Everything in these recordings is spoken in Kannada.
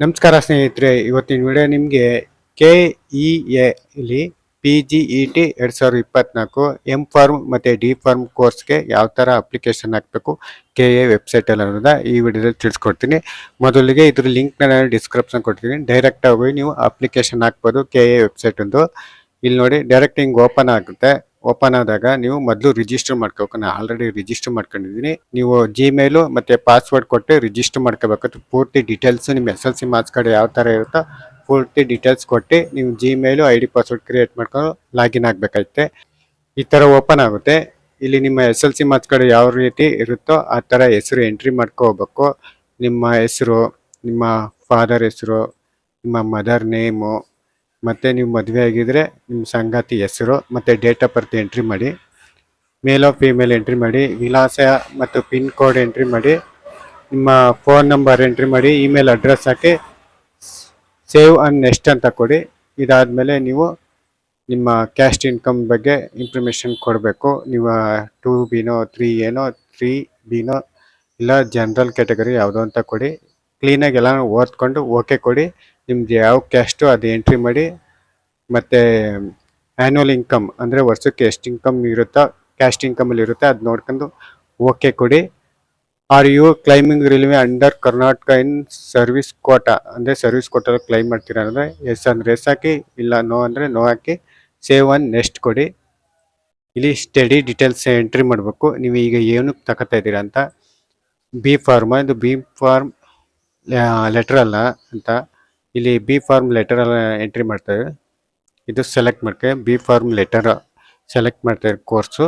ನಮಸ್ಕಾರ ಸ್ನೇಹಿತರೆ, ಇವತ್ತಿನ ವಿಡಿಯೋ ನಿಮಗೆ ಕೆ ಇ ಎ ಇಲ್ಲಿ ಪಿ ಜಿ ಇ ಟಿ ಎರಡು ಸಾವಿರದ ಇಪ್ಪತ್ನಾಲ್ಕು ಎಂ ಫಾರ್ಮ್ ಮತ್ತು ಡಿ ಫಾರ್ಮ್ ಕೋರ್ಸ್ಗೆ ಯಾವ ಥರ ಅಪ್ಲಿಕೇಶನ್ ಹಾಕಬೇಕು ಕೆ ಎ ವೆಬ್ಸೈಟಲ್ಲಿ ಅನ್ನೋದ ಈ ವಿಡಿಯೋದಲ್ಲಿ ತಿಳಿಸ್ಕೊಡ್ತೀನಿ. ಮೊದಲಿಗೆ ಇದ್ರ ಲಿಂಕ್ನ ನಾನು ಡಿಸ್ಕ್ರಿಪ್ಷನ್ ಕೊಡ್ತೀನಿ ಡೈರೆಕ್ಟ್ ಆಗಿ ನೀವು ಅಪ್ಲಿಕೇಶನ್ ಹಾಕ್ಬೋದು ಕೆ ಎ ವೆಬ್ಸೈಟ್ ಒಂದು. ಇಲ್ಲಿ ನೋಡಿ ಡೈರೆಕ್ಟ್ ಹಿಂಗೆ ಓಪನ್ ಆಗುತ್ತೆ. ಓಪನ್ ಆದಾಗ ನೀವು ಮೊದಲು ರಿಜಿಸ್ಟರ್ ಮಾಡ್ಕೋಬೇಕು ನಾನು ಆಲ್ರೆಡಿ ರಿಜಿಸ್ಟರ್ ಮಾಡ್ಕೊಂಡಿದ್ದೀನಿ. ನೀವು ಜಿಮೇಲು ಮತ್ತು ಪಾಸ್ವರ್ಡ್ ಕೊಟ್ಟು ರಿಜಿಸ್ಟರ್ ಮಾಡ್ಕೋಬೇಕು ಪೂರ್ತಿ ಡೀಟೇಲ್ಸ್ ನಿಮ್ಮ S L C marks card ಯಾವ ಥರ ಇರುತ್ತೋ ಪೂರ್ತಿ ಡೀಟೇಲ್ಸ್ ಕೊಟ್ಟು ನೀವು Gmail I D password create ಮಾಡ್ಕೊಂಡು ಲಾಗಿನ್ ಆಗಬೇಕಾಗುತ್ತೆ. ಈ ಥರ ಓಪನ್ ಆಗುತ್ತೆ. ಇಲ್ಲಿ ನಿಮ್ಮ S L C marks card ಯಾವ ರೀತಿ ಇರುತ್ತೋ ಆ ಥರ ಹೆಸರು ಎಂಟ್ರಿ ಮಾಡ್ಕೋಬೇಕು. ನಿಮ್ಮ ಹೆಸರು, ನಿಮ್ಮ ಫಾದರ್ ಹೆಸರು, ನಿಮ್ಮ ಮದರ್ ನೇಮು ಮತ್ತು ನೀವು ಮದುವೆ ಆಗಿದ್ದರೆ ನಿಮ್ಮ ಸಂಗಾತಿ ಹೆಸರು ಮತ್ತು ಡೇಟ್ ಆಫ್ ಬರ್ತ್ ಎಂಟ್ರಿ ಮಾಡಿ ಮೇಲ್ ಆಫ್ ಫೀಮೇಲ್ ಎಂಟ್ರಿ ಮಾಡಿ, ವಿಳಾಸ ಮತ್ತು ಪಿನ್ ಕೋಡ್ ಎಂಟ್ರಿ ಮಾಡಿ, ನಿಮ್ಮ ಫೋನ್ ನಂಬರ್ ಎಂಟ್ರಿ ಮಾಡಿ ಇಮೇಲ್ ಅಡ್ರೆಸ್ ಹಾಕಿ ಸೇವ್ ಅಂಡ್ ನೆಕ್ಸ್ಟ್ ಅಂತ ಕೊಡಿ. ಇದಾದಮೇಲೆ ನೀವು ನಿಮ್ಮ ಕ್ಯಾಸ್ಟ್ ಇನ್ಕಮ್ ಬಗ್ಗೆ ಇನ್ಫಾರ್ಮೇಷನ್ ಕೊಡಬೇಕು. ನೀವು ಟೂ ಬಿನೋ ತ್ರೀ ಏನೋ ತ್ರೀ ಬಿನೋ ಇಲ್ಲ ಜನರಲ್ ಕ್ಯಾಟಗರಿ ಯಾವುದೋ ಅಂತ ಕೊಡಿ. ಕ್ಲೀನಾಗಿ ಎಲ್ಲ ಓದ್ಕೊಂಡು ಓಕೆ ಕೊಡಿ. ನಿಮ್ದು ಯಾವ ಕ್ಯಾಸ್ಟು ಅದು ಎಂಟ್ರಿ ಮಾಡಿ, ಮತ್ತು ಆ್ಯನ್ಯುವಲ್ ಇನ್ಕಮ್ ಅಂದರೆ ವರ್ಷಕ್ಕೆ ಎಷ್ಟು ಇನ್ಕಮ್ ಇರುತ್ತೋ ಕ್ಯಾಸ್ಟ್ ಇನ್ಕಮಲ್ಲಿ ಇರುತ್ತೆ, ಅದು ನೋಡ್ಕೊಂಡು ಓಕೆ ಕೊಡಿ. R U claiming railway under Karnataka in service quota ಅಂದರೆ ಸರ್ವಿಸ್ ಕೋಟಾ ಕ್ಲೈಮ್ ಮಾಡ್ತೀರಾ ಅಂದರೆ ಎಸ್ ಅಂದರೆ ಎಸ್ ಹಾಕಿ, ಇಲ್ಲ ನೋ ಅಂದರೆ ನೋ ಹಾಕಿ ಸೇವ್ ಒನ್ ನೆಕ್ಸ್ಟ್ ಕೊಡಿ. ಇಲ್ಲಿ ಸ್ಟಡಿ ಡೀಟೇಲ್ಸ್ ಎಂಟ್ರಿ ಮಾಡಬೇಕು. ನೀವು ಈಗ ಏನಕ್ಕೆ ತಗೋತಾ ಇದ್ದೀರಾ ಅಂತ ಬಿ ಫಾರ್ಮ್ ಇದು ಬಿ ಫಾರ್ಮ್ ಲೆಟ್ರಲ್ಲ ಅಂತ. ಇಲ್ಲಿ ಬಿ ಫಾರ್ಮ್ ಲೆಟರ್ ಎಂಟ್ರಿ ಮಾಡ್ತಾರೆ ಇದು ಸೆಲೆಕ್ಟ್ ಮಾಡ್ಕೆ ಬಿ ಫಾರ್ಮ್ ಲೆಟರ್ ಸೆಲೆಕ್ಟ್ ಮಾಡ್ತಾರೆ ಕೋರ್ಸು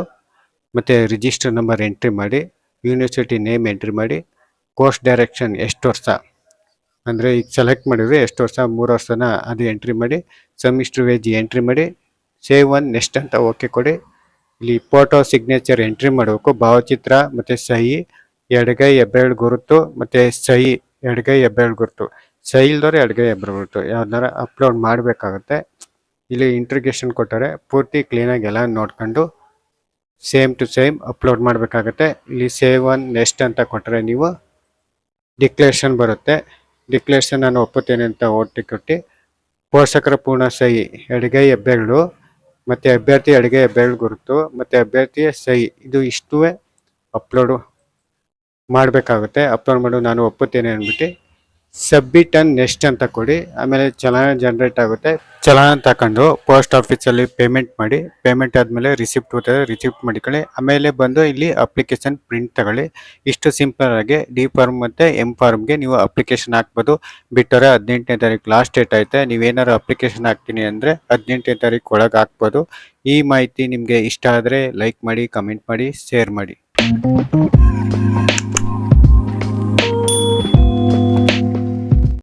ಮತ್ತು ರಿಜಿಸ್ಟರ್ ನಂಬರ್ ಎಂಟ್ರಿ ಮಾಡಿ ಯೂನಿವರ್ಸಿಟಿ ನೇಮ್ ಎಂಟ್ರಿ ಮಾಡಿ ಕೋರ್ಸ್ ಡೈರೆಕ್ಷನ್ ಎಷ್ಟು ವರ್ಷ? ಅಂದರೆ ಈಗ ಸೆಲೆಕ್ಟ್ ಮಾಡಿದ್ರೆ ಎಷ್ಟು ವರ್ಷ? ಮೂರು ವರ್ಷನ ಅದು ಎಂಟ್ರಿ ಮಾಡಿ ಸೆಮಿಸ್ಟರ್ ವೇಜ್ ಎಂಟ್ರಿ ಮಾಡಿ ಸೇವ್ ಒನ್ ನೆಕ್ಸ್ಟ್ ಅಂತ ಓಕೆ ಕೊಡಿ. ಇಲ್ಲಿ ಫೋಟೋ ಸಿಗ್ನೇಚರ್ ಎಂಟ್ರಿ ಮಾಡಬೇಕು. ಭಾವಚಿತ್ರ, ಮತ್ತು ಸಹಿ, ಎಡಗೈ, ಹೆಬ್ಬೆರಳು ಗುರುತು, ಮತ್ತು ಸಹಿ, ಎಡಗೈ, ಹೆಬ್ಬೆರಳು ಗುರುತು. ಸಹಿ ಅಡುಗೆ ಎಡಗೈ ಯಾವ್ದಾರ ಅಪ್ಲೋಡ್ ಮಾಡಬೇಕಾಗುತ್ತೆ. ಇಲ್ಲಿ ಇಂಟ್ರಿಗೇಷನ್ ಕೊಟ್ಟರೆ ಪೂರ್ತಿ ಕ್ಲೀನಾಗಿ ಎಲ್ಲ ನೋಡ್ಕೊಂಡು ಸೇಮ್ ಟು ಸೇಮ್ ಅಪ್ಲೋಡ್ ಮಾಡಬೇಕಾಗತ್ತೆ. ಇಲ್ಲಿ ಸೇವ್ ಒನ್ ನೆಕ್ಸ್ಟ್ ಅಂತ ಕೊಟ್ಟರೆ ನೀವು ಡಿಕ್ಲೇಷನ್ ಬರುತ್ತೆ. ಡಿಕ್ಲೇಷನ್ ನಾನು ಒಪ್ಪುತ್ತೇನೆ ಅಂತ ಓಟಿ ಕೊಟ್ಟು ಪೋಷಕರ ಪೂರ್ಣ ಸಹಿ, ಅಡುಗೆ ಹೆಬ್ಬೆರಳು, ಮತ್ತು ಅಭ್ಯರ್ಥಿ ಅಡುಗೆ ಹೆಬ್ಬೆರಳು ಗುರುತು, ಮತ್ತು ಅಭ್ಯರ್ಥಿಯ ಸಹಿ, ಇದು ಇಷ್ಟುವೇ ಅಪ್ಲೋಡು ಮಾಡಬೇಕಾಗುತ್ತೆ. ಅಪ್ಲೋಡ್ ಮಾಡು, ನಾನು ಒಪ್ಪುತ್ತೇನೆ ಅಂದ್ಬಿಟ್ಟು ಸಬ್ಮಿಟ್ ಅಂಡ್ ನೆಕ್ಸ್ಟ್ ಅಂತ ಕೊಡಿ. ಆಮೇಲೆ ಚಲನ ಜನರೇಟ್ ಆಗುತ್ತೆ. ಚಲನ ತಗೊಂಡು ಪೋಸ್ಟ್ ಆಫೀಸಲ್ಲಿ ಪೇಮೆಂಟ್ ಮಾಡಿ ಪೇಮೆಂಟ್ ಆದಮೇಲೆ ರಿಸಿಪ್ಟ್ ಬರ್ತದೆ ರಿಸಿಪ್ಟ್ ಮಾಡಿಕೊಳ್ಳಿ. ಆಮೇಲೆ ಬಂದು ಇಲ್ಲಿ ಅಪ್ಲಿಕೇಶನ್ ಪ್ರಿಂಟ್ ತಗೊಳ್ಳಿ. ಇಷ್ಟು ಸಿಂಪಲ್ ಆಗಿ ಡಿ ಫಾರ್ಮ್ ಮತ್ತು ಎಂ ಫಾರ್ಮ್ಗೆ ನೀವು ಅಪ್ಲಿಕೇಶನ್ ಹಾಕ್ಬೋದು. ಬಿಟ್ಟರೆ ಹದಿನೆಂಟನೇ ತಾರೀಕು ಲಾಸ್ಟ್ ಡೇಟ್ ಐತೆ. ನೀವೇನಾದ್ರು ಅಪ್ಲಿಕೇಶನ್ ಹಾಕ್ತೀನಿ ಅಂದರೆ ಹದಿನೆಂಟನೇ ತಾರೀಕು ಒಳಗೆ ಹಾಕ್ಬೋದು. ಈ ಮಾಹಿತಿ ನಿಮಗೆ ಇಷ್ಟ ಆದರೆ ಲೈಕ್ ಮಾಡಿ ಕಮೆಂಟ್ ಮಾಡಿ ಶೇರ್ ಮಾಡಿ.